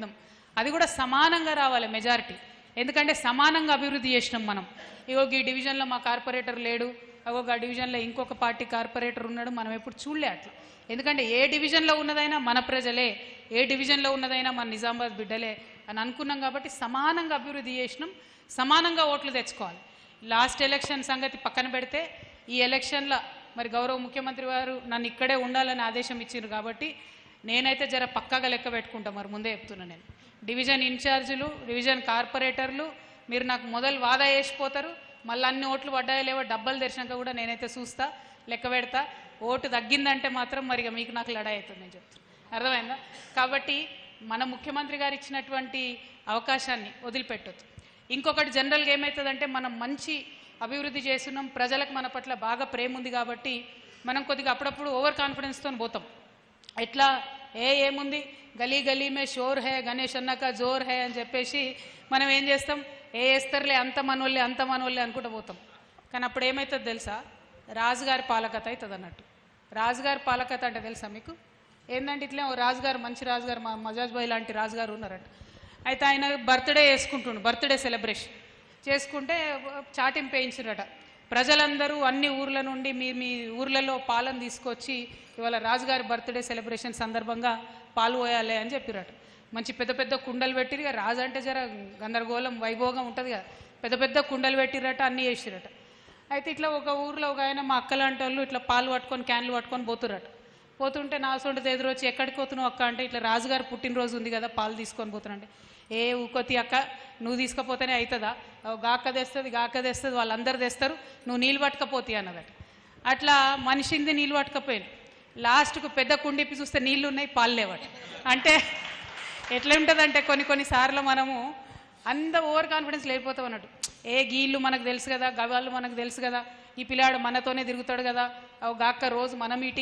ప్రయత్నం. అది కూడా సమానంగా రావాలి మెజారిటీ. ఎందుకంటే సమానంగా అభివృద్ధి చేసినాం మనం. ఇగో ఈ డివిజన్లో మా కార్పొరేటర్ లేడు అగో ఆ డివిజన్లో ఇంకొక పార్టీ కార్పొరేటర్ ఉన్నాడు మనం ఎప్పుడు చూడలే అట్లా. ఎందుకంటే ఏ డివిజన్లో ఉన్నదైనా మన ప్రజలే ఏ డివిజన్లో ఉన్నదైనా మన నిజామాబాద్ బిడ్డలే అని అనుకున్నాం కాబట్టి సమానంగా అభివృద్ధి చేసినాం సమానంగా ఓట్లు తెచ్చుకోవాలి. లాస్ట్ ఎలక్షన్ సంగతి పక్కన పెడితే ఈ ఎలక్షన్లో మరి గౌరవ ముఖ్యమంత్రి వారు నన్ను ఇక్కడే ఉండాలని ఆదేశం ఇచ్చారు కాబట్టి నేనైతే జర పక్కాగా లెక్క పెట్టుకుంటా మరి ముందే చెప్తున్నా నేను. డివిజన్ ఇన్ఛార్జీలు డివిజన్ కార్పొరేటర్లు మీరు నాకు మొదలు వాదా వేసిపోతారు మళ్ళీ అన్ని ఓట్లు పడ్డాయో లేవో డబ్బలు తెరిచినాక కూడా నేనైతే చూస్తా లెక్క పెడతా. ఓటు తగ్గిందంటే మాత్రం మరి మీకు నాకు లడాయి అవుతుంది నేను చెప్తాను అర్థమైందా? కాబట్టి మన ముఖ్యమంత్రి గారు ఇచ్చినటువంటి అవకాశాన్ని వదిలిపెట్టొద్దు. ఇంకొకటి జనరల్గా ఏమవుతుందంటే మనం మంచి అభివృద్ధి చేస్తున్నాం ప్రజలకు మన పట్ల బాగా ప్రేమ ఉంది కాబట్టి మనం కొద్దిగా అప్పుడప్పుడు ఓవర్ కాన్ఫిడెన్స్తో పోతాం. ఎట్లా ఏ ఏముంది? గలీ గలీ మే షోర్ హే గణేష్ అన్నాక జోర్ హే అని చెప్పేసి మనం ఏం చేస్తాం? ఏ వేస్తారులే అంత మనోళ్ళే అంత మనోళ్ళే అనుకుంటూ పోతాం. కానీ అప్పుడు ఏమవుతుంది తెలుసా? రాజుగారి పాలకత అవుతుంది అన్నట్టు రాజుగారి పాలకత అంటే తెలుసా మీకు? ఏంటంటే ఇట్లా ఓ రాజుగారు మంచి రాజుగారు మా మజాజ్ భాయ్ లాంటి రాజుగారు ఉన్నారట. అయితే ఆయన బర్త్డే చేసుకుంటుండు బర్త్డే సెలబ్రేషన్. చేసుకుంటే చాటింపు వేయించారట ప్రజలందరూ అన్ని ఊర్ల నుండి మీ మీ ఊర్లలో పాలను తీసుకొచ్చి ఇవాళ రాజుగారి బర్త్డే సెలబ్రేషన్ సందర్భంగా పాలు పోయాలి అని చెప్పిరట మంచి పెద్ద పెద్ద కుండలు పెట్టిరు రాజు అంటే జర గందరగోళం వైభోగం ఉంటుంది కదా పెద్ద పెద్ద కుండలు పెట్టిరట అన్నీ చేసిరట అయితే ఇట్లా ఒక ఊర్లో ఒక ఆయన మా అక్కలాంటి వాళ్ళు ఇట్లా పాలు పట్టుకొని క్యాన్లు పట్టుకొని పోతురట పోతుంటే నా సొంత ఎదురొచ్చి ఎక్కడికి పోతున్నావు అక్క? అంటే ఇట్లా రాజుగారు పుట్టినరోజు ఉంది కదా పాలు తీసుకొని పోతున్నాంటే ఏ ఊకొతి అక్క నువ్వు తీసుకపోతేనే అవుతుందా గాక తెస్తుంది గాక తెస్తుంది వాళ్ళందరూ తెస్తారు నువ్వు నీళ్ళు పట్టకపోతే అన్నదట. అట్లా మనిషింది నీళ్ళు పట్టకపోయాను లాస్ట్కు పెద్ద కుండిప్పి చూస్తే నీళ్ళు ఉన్నాయి పాలు లేవట. అంటే ఎట్లా ఉంటుందంటే కొన్ని కొన్ని సార్లు మనము అంత ఓవర్ కాన్ఫిడెన్స్ లేకపోతాం అన్నట్టు. ఏ గీళ్ళు మనకు తెలుసు కదా గవాళ్ళు మనకు తెలుసు కదా ఈ పిల్లాడు మనతోనే తిరుగుతాడు కదా అవు గాక్క రోజు మన మీటింగ్